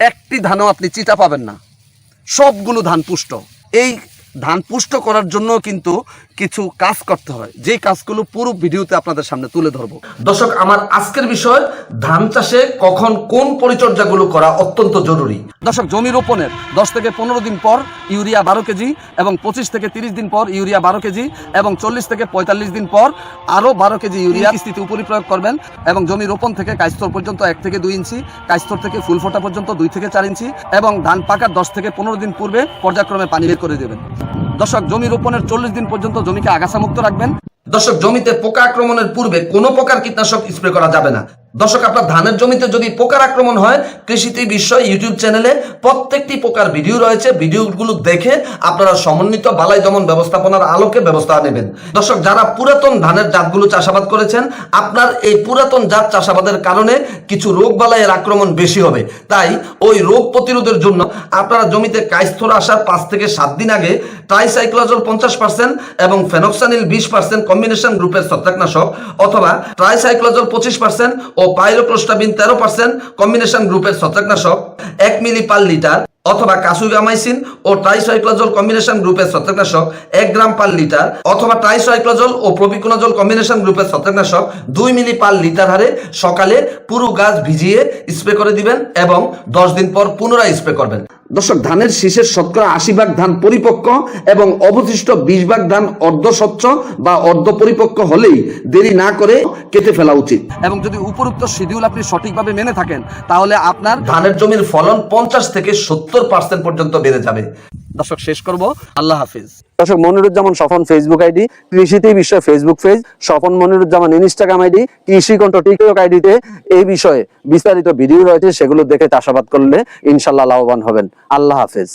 একটি ধানও আপনি চিটা পাবেন না। সবগুলো ধান পুষ্ট। এই ধান পুষ্ট করার জন্য কিন্তু কিছু কাজ করতে হয়। যেই কাজগুলো পুরো ভিডিওতে আপনাদের সামনে তুলে ধরবো। দর্শক, আমার আজকের বিষয়, ধান চাষে কখন কোন পরিচর্যাগুলো করা অত্যন্ত জরুরি। দর্শক জমি রোপণের দশ থেকে পনেরো দিন পর ইউরিয়া বারো কেজি এবং পঁচিশ থেকে তিরিশ দিন পর ইউরিয়া বারো কেজি এবং চল্লিশ থেকে পঁয়তাল্লিশ দিন পর আরও বারো কেজি ইউরিয়া স্থিতি উপরি প্রয়োগ করবেন এবং জমি রোপণ থেকে কাইস্তর পর্যন্ত এক থেকে দুই ইঞ্চি কাইস্তর থেকে ফুল ফোটা পর্যন্ত দুই থেকে চার ইঞ্চি এবং ধান পাকার দশ থেকে পনেরো দিন পূর্বে পর্যায়ক্রমে পানি বের করে দেবেন। দর্শক, জমি রোপণের চল্লিশ দিন পর্যন্ত জমিকে আগাছামুক্ত রাখবেন। দর্শক, জমিতে পোকা আক্রমণের পূর্বে কোনো প্রকার কীটনাশক স্প্রে করা যাবে না। দর্শক, আপনার ধানের জমিতে যদি পোকার আক্রমণ হয়, কৃষিতে বিষয় ইউটিউব চ্যানেলে প্রত্যেকটি প্রকার ভিডিও রয়েছে। ভিডিওগুলো দেখে আপনারা সমন্বিত বালাই দমন ব্যবস্থাপনার আলোকে ব্যবস্থা নেবেন। দর্শক, যারা পুরাতন ধানের জাতগুলো চাষাবাদ করেছেন, আপনার এই পুরাতন জাত চাষাবাদের কারণে কিছু রোগ বালাইয়ের আক্রমণ বেশি হবে। তাই ওই রোগ প্রতিরোধের জন্য আপনারা জমিতে কাইস্থর আসার পাঁচ থেকে সাত দিন আগে ট্রাইসাইক্লোজল পঞ্চাশ পার্সেন্ট এবং ফেনক্সানিল বিশ পার্সেন্ট কম্বিনেশন গ্রুপের ছত্রাকনাশক অথবা ট্রাইসাইক্লোজল পঁচিশ পার্সেন্ট ও পাইরোপ্রোস্টাবিন তেরো পার্সেন্ট কম্বিনেশন গ্রুপের ছত্রাকনাশক, এক মিলি পার লিটার অথবা কাসুগামাইসিন ও ট্রাইসাইক্লোজল কম্বিনেশন গ্রুপের ছত্রাকনাশক, এক গ্রাম পার লিটার অথবা ট্রাইসাইক্লোজল ও প্রোপিকোনাজল কম্বিনেশন গ্রুপের ছত্রাকনাশক, দুই মিলি পার লিটার হারে সকালে পুরো গাছ ভিজিয়ে স্প্রে করে দিবেন এবং দশ দিন পর পুনরায় স্প্রে করবেন। দর্শক, ধানের শীষের শতকরা আশি ভাগ ধান পরিপক্ক এবং অবশিষ্ট বিশ ভাগ ধান অর্ধস্বচ্ছ বা অর্ধ পরিপক্ক হলেই দেরি না করে কেটে ফেলা উচিত। এবং যদি উপরোক্ত শিডিউল আপনি সঠিকভাবে মেনে থাকেন, তাহলে আপনার ধানের জমির ফলন পঞ্চাশ থেকে সত্তর পার্সেন্ট পর্যন্ত বেড়ে যাবে। দর্শক, শেষ করব। আল্লাহ হাফিজ। দর্শক, মনিরুজ্জামান স্বপন ফেসবুক আইডি কৃষিতে বিষয় Facebook page Swapan Moniruzzaman Instagram ID Krishi Kantho TikTok আইডিতে এই বিষয়ে বিস্তারিত ভিডিও রয়েছে, সেগুলো দেখে চাষাবাদ করলে ইনশাল্লাহ লাভবান হবেন। আল্লাহ হাফেজ।